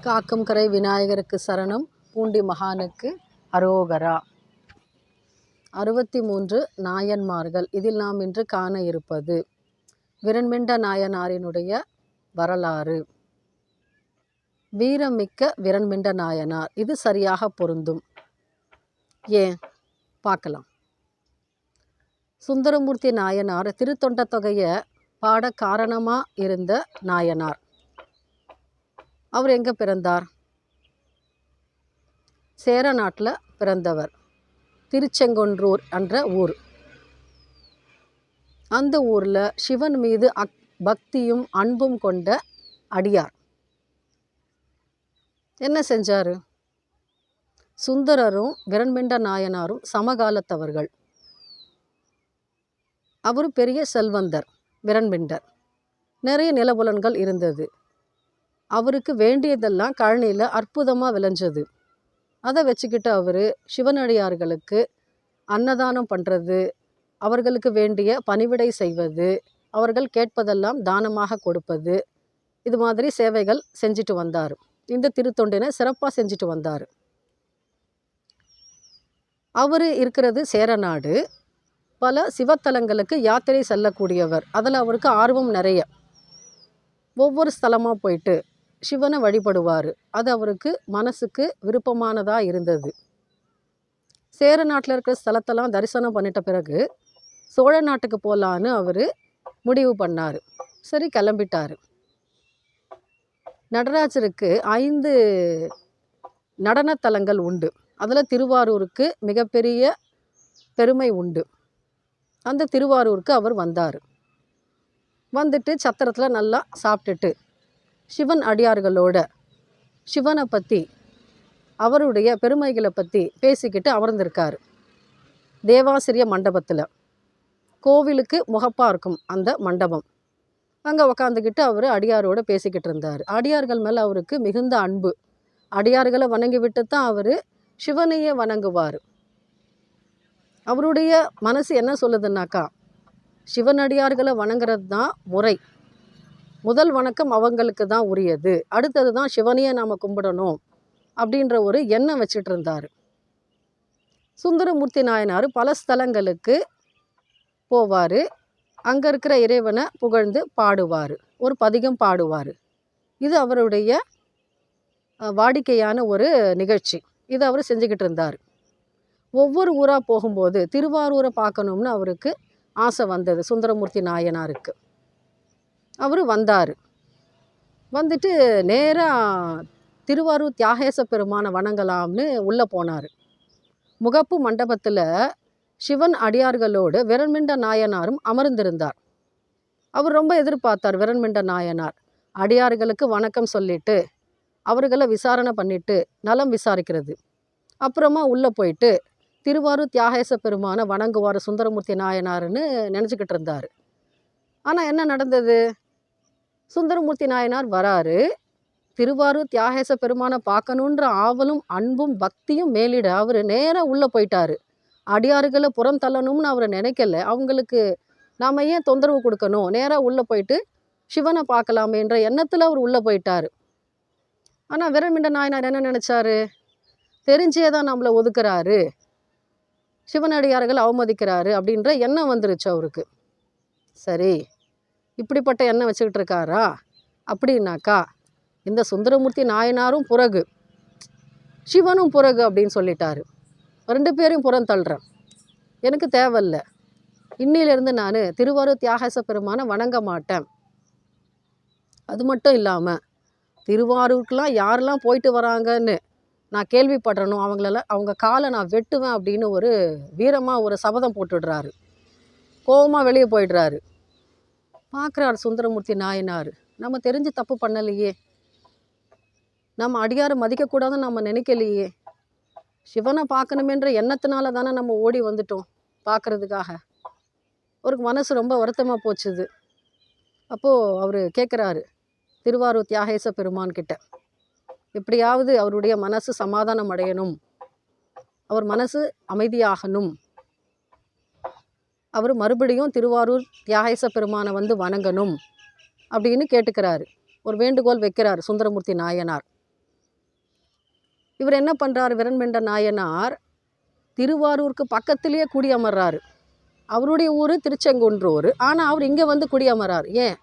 காக்கும் கரை விநாயகருக்கு சரணம். பூண்டி மகானுக்கு அரோகரா. அறுபத்தி மூன்று நாயன்மார்கள். இதில் நாம் இன்று காண இருப்பது விரண்மிண்ட நாயனாரினுடைய வரலாறு. வீரமிக்க விரண்மிண்ட நாயனார். இது சரியாக பொருந்தும். ஏன்? பார்க்கலாம். சுந்தரமூர்த்தி நாயனார் திருத்தொண்ட தொகையை பாட காரணமாக இருந்த நாயனார். அவர் எங்கே பிறந்தார்? சேர நாட்டில் பிறந்தவர். திருச்செங்கொன்றூர் என்ற ஊர். அந்த ஊரில் சிவன் மீது அக் பக்தியும் அன்பும் கொண்ட அடியார். என்ன செஞ்சார்? சுந்தரரும் விரண்மிண்ட நாயனாரும் சமகாலத்தவர்கள். அவர் பெரிய செல்வந்தர் விரண்மிண்டர். நிறைய நிலபுலன்கள் இருந்தது. அவருக்கு வேண்டியதெல்லாம் கழனியில் அற்புதமாக விளைஞ்சது. அதை வச்சுக்கிட்டு அவர் சிவனடியார்களுக்கு அன்னதானம் பண்ணுறது அவர்களுக்கு வேண்டிய பணிவிடை செய்வது அவர்கள் கேட்பதெல்லாம் தானமாக கொடுப்பது இது மாதிரி சேவைகள் செஞ்சுட்டு வந்தார். இந்த திருத்தொண்டினை சிறப்பாக செஞ்சுட்டு வந்தார். அவர் இருக்கிறது சேரநாடு பல சிவத்தலங்களுக்கு யாத்திரை செல்லக்கூடியவர். அதில் அவருக்கு ஆர்வம் நிறைய. ஒவ்வொரு ஸ்தலமாக போயிட்டு சிவனை வழிபடுவார். அது அவருக்கு மனசுக்கு விருப்பமானதாக இருந்தது. சேர நாட்டில் இருக்கிற ஸ்தலத்தெல்லாம் தரிசனம் பண்ணிட்ட பிறகு சோழ நாட்டுக்கு போகலான்னு அவர் முடிவு பண்ணார். சரி கிளம்பிட்டார். நடராஜருக்கு ஐந்து நடனத்தலங்கள் உண்டு. அதில் திருவாரூருக்கு மிகப்பெரிய பெருமை உண்டு. அந்த திருவாரூருக்கு அவர் வந்தார். வந்துட்டு சத்திரத்தில் நல்லா சாப்பிட்டுட்டு சிவன் அடியார்களோட சிவனை பற்றி அவருடைய பெருமைகளை பற்றி பேசிக்கிட்டு அமர்ந்திருக்கார். தேவாசிரிய மண்டபத்தில். கோவிலுக்கு முகப்பாக இருக்கும் அந்த மண்டபம். அங்கே உக்காந்துக்கிட்டு அவர் அடியாரோட பேசிக்கிட்டு இருந்தார். அடியார்கள் மேலே அவருக்கு மிகுந்த அன்பு. அடியார்களை வணங்கி விட்டு தான் அவர் சிவனையே வணங்குவார். அவருடைய மனசு என்ன சொல்லுதுன்னாக்கா சிவனடியார்களை வணங்குறது தான் முறை. முதல் வணக்கம் அவங்களுக்கு தான் உரியது. அடுத்தது தான் சிவனையே நாம் கும்பிடணும் அப்படின்ற ஒரு எண்ணம் வச்சுட்டு இருந்தார். சுந்தரமூர்த்தி நாயனார் பல ஸ்தலங்களுக்கு போவார். அங்கே இருக்கிற இறைவனை புகழ்ந்து பாடுவார். ஒரு பதிகம் பாடுவார். இது அவருடைய வாடிக்கையான ஒரு நிகழ்ச்சி. இதை அவர் செஞ்சுக்கிட்டு இருந்தார். ஒவ்வொரு ஊராக போகும்போது திருவாரூரை பார்க்கணும்னு அவருக்கு ஆசை வந்தது சுந்தரமூர்த்தி நாயனாருக்கு. அவர் வந்தார். வந்துட்டு நேராக திருவாரூர் தியாகேச பெருமானை வணங்கலாம்னு உள்ளே போனார். முகப்பு மண்டபத்தில் சிவன் அடியார்களோடு விரண்மிண்ட நாயனாரும் அமர்ந்திருந்தார். அவர் ரொம்ப எதிர்பார்த்தார் விரண்மிண்ட நாயனார். அடியார்களுக்கு வணக்கம் சொல்லிட்டு அவர்களை விசாரணை பண்ணிட்டு நலம் விசாரிக்கிறது. அப்புறமா உள்ளே போயிட்டு திருவாரூர் தியாகேச பெருமானை வணங்குவார் சுந்தரமூர்த்தி நாயனார்னு நினச்சிக்கிட்டு இருந்தார். ஆனால் என்ன நடந்தது? சுந்தரமூர்த்தி நாயனார் வராரு. திருவாரூர் தியாகேச பெருமானை பார்க்கணுன்ற ஆவலும் அன்பும் பக்தியும் மேலிட. அவர் நேராக உள்ளே போயிட்டாரு. அடியார்களை புறம் தள்ளணும்னு அவர் நினைக்கல. அவங்களுக்கு நாம் ஏன் தொந்தரவு கொடுக்கணும்? நேராக உள்ளே போயிட்டு சிவனை பார்க்கலாமேன்ற எண்ணத்தில் அவர் உள்ளே போயிட்டார். ஆனால் விரமிண்ட நாயனார் என்ன நினச்சாரு? தெரிஞ்சே தான் நம்மளை ஒதுக்குறாரு. சிவனடியார்கள் அவமதிக்கிறாரு அப்படின்ற எண்ணம் வந்துருச்சு அவருக்கு. சரி. இப்படிப்பட்ட எண்ணம் வச்சுக்கிட்டு இருக்காரா அப்படின்னாக்கா இந்த சுந்தரமூர்த்தி நாயனாரும் புறகு. சிவனும் புறகு அப்படின்னு சொல்லிட்டாரு. ரெண்டு பேரையும் புறம் தள்ளுறேன். எனக்கு தேவையில்ல. இன்னிலிருந்து நான் திருவாரூர் தியாகேச பெருமானை வணங்க மாட்டேன். அது மட்டும் இல்லாமல் திருவாரூருக்கெலாம் யாரெல்லாம் போயிட்டு வராங்கன்னு நான் கேள்விப்படுறனோ அவங்களெல்லாம் அவங்க காலை நான் வெட்டுவேன் அப்படின்னு ஒரு வீரமாக ஒரு சபதம் போட்டுடுறாரு. கோபமாக வெளியே போயிடுறாரு. பார்க்குறாரு சுந்தரமூர்த்தி நாயனார். நம்ம தெரிஞ்சு தப்பு பண்ணலையே. நம்ம அடியாரை மதிக்கக்கூடாதுன்னு நம்ம நினைக்கலையே. சிவனை பார்க்கணுமேன்ற எண்ணத்தினால தானே நம்ம ஓடி வந்துட்டோம் பார்க்கறதுக்காக அவருக்கு மனசு ரொம்ப வருத்தமாக போச்சுது. அப்போது அவர் கேட்குறாரு திருவாரூர் தியாகேச பெருமான்கிட்ட எப்படியாவது அவருடைய மனசு சமாதானம் அடையணும். அவர் மனசு அமைதியாகணும். அவர் மறுபடியும் திருவாரூர் தியாகேச பெருமானை வந்து வணங்கணும் அப்படின்னு கேட்டுக்கிறாரு. ஒரு வேண்டுகோள் வைக்கிறார் சுந்தரமூர்த்தி நாயனார். இவர் என்ன பண்ணுறாரு விரண்மெண்ட நாயனார் திருவாரூருக்கு பக்கத்திலேயே குடியமர்றாரு. அவருடைய ஊர் திருச்செங்குன்றூர். ஆனால் அவர் இங்கே வந்து குடியமர்றார். ஏன்?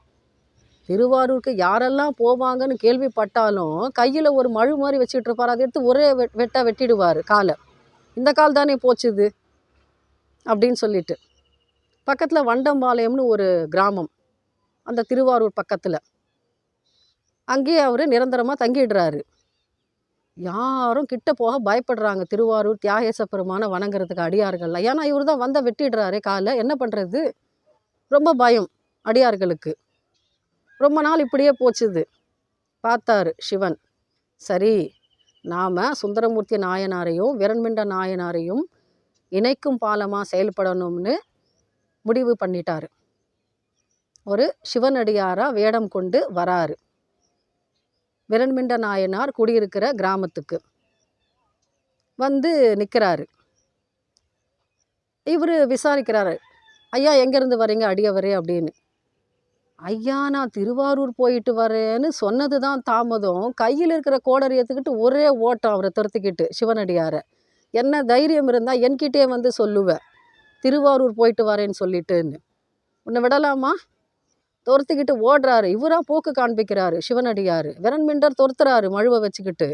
திருவாரூருக்கு யாரெல்லாம் போவாங்கன்னு கேள்விப்பட்டாலும் கையில் ஒரு மழு மாதிரி வச்சுட்டு இருப்பார். அதை எடுத்து ஒரே வெ வெட்டிடுவார் காலை. இந்த கால் தானே போச்சுது? அப்படின்னு சொல்லிட்டு. பக்கத்தில் வண்டம்பாளையம்னு ஒரு கிராமம். அந்த திருவாரூர் பக்கத்தில். அங்கேயே அவர் நிரந்தரமாக தங்கிடுறாரு. யாரும் கிட்ட போக பயப்படுறாங்க. திருவாரூர் தியாகேச பெருமானை வணங்குறதுக்கு அடியார்கள்லாம். ஏன்னா இவர் தான் வந்த வெட்டிடுறாரு காலைல. என்ன பண்ணுறது ரொம்ப பயம் அடியார்களுக்கு. ரொம்ப நாள் இப்படியே போச்சுது. பார்த்தாரு சிவன். சரி நாம் சுந்தரமூர்த்தி நாயனாரையும் விரண்மிண்ட நாயனாரையும் இணைக்கும் பாலமாக செயல்படணும்னு முடிவு பண்ணிட்டார். ஒரு சிவனடியாராக வேடம் கொண்டு வராரு. விரண்மிண்ட நாயனார் குடியிருக்கிற கிராமத்துக்கு வந்து நிற்கிறாரு இவர் விசாரிக்கிறாரு ஐயா எங்கேருந்து வரீங்க அடியவரே? அப்படின்னு. ஐயா நான் திருவாரூர் போயிட்டு வரேன்னு சொன்னது தான் தாமதம். கையில் இருக்கிற கோடரி ஏற்றுக்கிட்டு ஒரே ஓட்டம் அவரை துரத்திக்கிட்டு சிவனடியாரை. என்ன தைரியம் இருந்தால் என்கிட்டே வந்து சொல்லுவேன் திருவாரூர் போயிட்டு வரேன்னு சொல்லிட்டுன்னு. உன்னை விடலாமா? துரத்துக்கிட்டு ஓடுறாரு. இவரா போக்கு காண்பிக்கிறாரு சிவனடியார். விரண்மின்றர் துரத்துறாரு மழுவை வச்சுக்கிட்டு.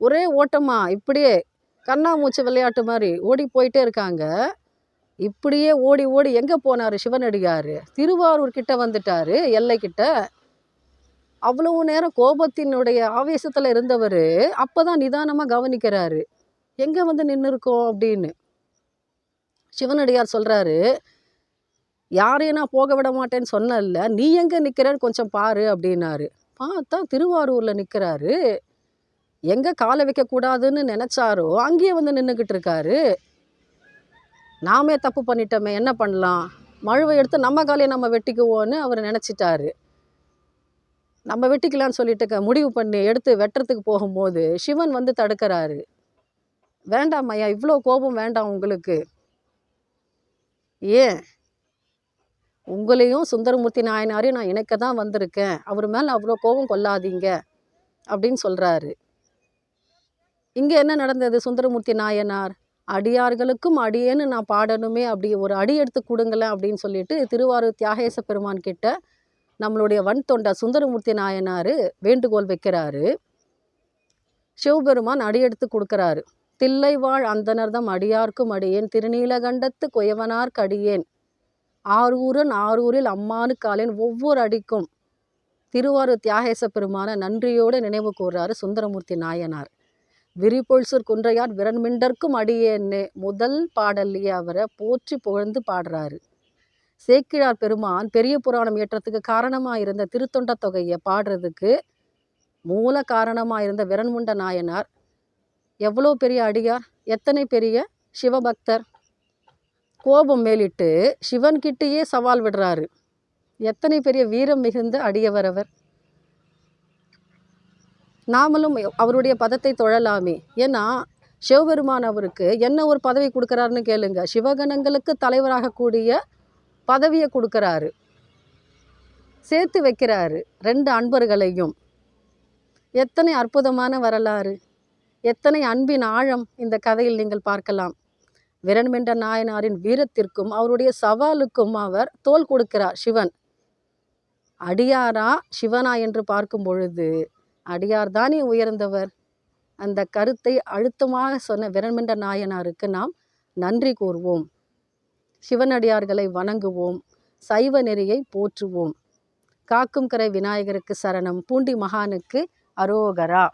ஒரே ஓட்டமா இப்படியே கண்ணாமூச்சி விளையாட்டு மாதிரி ஓடி போயிட்டே இருக்காங்க. இப்படியே ஓடி ஓடி எங்கே போனார் சிவனடியார்? திருவாரூர் கிட்ட வந்துட்டாரு எல்லைக்கிட்ட அவ்வளவு நேரம் கோபத்தினுடைய ஆவேசத்தில் இருந்தவர் அப்போ தான் நிதானமாக கவனிக்கிறாரு. எங்கே வந்து நின்று இருக்கோம் அப்படின்னு. சிவனடியார் சொல்கிறாரு யாரையும் நான் போக விட மாட்டேன்னு சொன்னல நீ எங்கே நிற்கிறேன்னு கொஞ்சம் பாரு அப்படின்னாரு. பார்த்தா திருவாரூரில் நிற்கிறாரு எங்கே காலை வைக்கக்கூடாதுன்னு நினச்சாரோ அங்கேயே வந்து நின்றுக்கிட்டு இருக்காரு. நாமே தப்பு பண்ணிட்டோமே என்ன பண்ணலாம்? மழுவை எடுத்து நம்ம காலையை நம்ம வெட்டிக்குவோன்னு அவர் நினச்சிட்டாரு. நம்ம வெட்டிக்கலான்னு சொல்லிட்டு முடிவு பண்ணி எடுத்து வெட்டுறதுக்கு போகும்போது சிவன் வந்து தடுக்கிறாரு. வேண்டாம் ஐயா இவ்வளோ கோபம் வேண்டாம் உங்களுக்கு. ஏன்? உங்களையும் சுந்தரமூர்த்தி நாயனாரையும் நான் இணைக்க தான் வந்திருக்கேன். அவர் மேலே அவ்வளோ கோபம் கொள்ளாதீங்க அப்படின்னு சொல்கிறாரு இங்கே என்ன நடந்தது சுந்தரமூர்த்தி நாயனார்? அடியார்களுக்கும் அடியேன்னு நான் பாடணுமே அப்படி ஒரு அடி எடுத்து கொடுங்களேன் அப்படின்னு சொல்லிட்டு திருவாரூர் தியாகேச பெருமான் கிட்ட நம்மளுடைய வன் தொண்டா சுந்தரமூர்த்தி நாயனார் வேண்டுகோள் வைக்கிறாரு. சிவபெருமான் அடி எடுத்து கொடுக்குறாரு. தில்லை வாழ் அந்தனர்தம் அடியார்க்கும் அடியேன் திருநீலகண்டத்து குயவனார்க்கு அடியேன் ஆரூரன் ஆரூரில் அம்மானு ஒவ்வொரு அடிக்கும். திருவாரூர் தியாகேச பெருமான நன்றியோடு நினைவு கூர்றாரு சுந்தரமூர்த்தி நாயனார். விரிபொல்சூர் குன்றையார் விரண்மிண்டர்க்கும் அடியேன்னு முதல் பாடல்லையே அவரை போற்றி புகழ்ந்து பாடுறாரு. சேக்கிழார் பெருமான் பெரிய புராணம் ஏற்றத்துக்கு காரணமாக இருந்த திருத்தொண்ட தொகையை பாடுறதுக்கு மூல காரணமாக இருந்த விரண்முண்ட நாயனார் எவ்வளோ பெரிய அடியார் எத்தனை பெரிய? சிவபக்தர். கோபம் மேலிட்டு சிவன்கிட்டயே சவால் விடுறாரு. எத்தனை பெரிய வீரம் மிகுந்த அடியவர் அவர். நாமளும் அவருடைய பதத்தை தொழலாமே. ஏன்னா சிவபெருமான் அவருக்கு என்ன ஒரு பதவி கொடுக்குறாருன்னு கேளுங்க. சிவகணங்களுக்கு தலைவராகக்கூடிய பதவியை கொடுக்குறாரு. சேர்த்து வைக்கிறாரு. ரெண்டு அன்பர்களையும். எத்தனை அற்புதமான வரலாறு. எத்தனை அன்பின் ஆழம் இந்த கதையில் நீங்கள் பார்க்கலாம். விரண்மென்ற நாயனாரின் வீரத்திற்கும் அவருடைய சவாலுக்கும் அவர் தோல் கொடுக்கிறார் சிவன். அடியாரா சிவனா என்று பார்க்கும் பொழுது அடியார் தானே உயர்ந்தவர்? அந்த கருத்தை அழுத்தமாக சொன்ன விரண்மென்ற நாயனாருக்கு நாம் நன்றி கூறுவோம். சிவனடியார்களை வணங்குவோம் சைவ நெறியை போற்றுவோம். காக்கும் கரை விநாயகருக்கு சரணம் பூண்டி மகானுக்கு அரோகரா.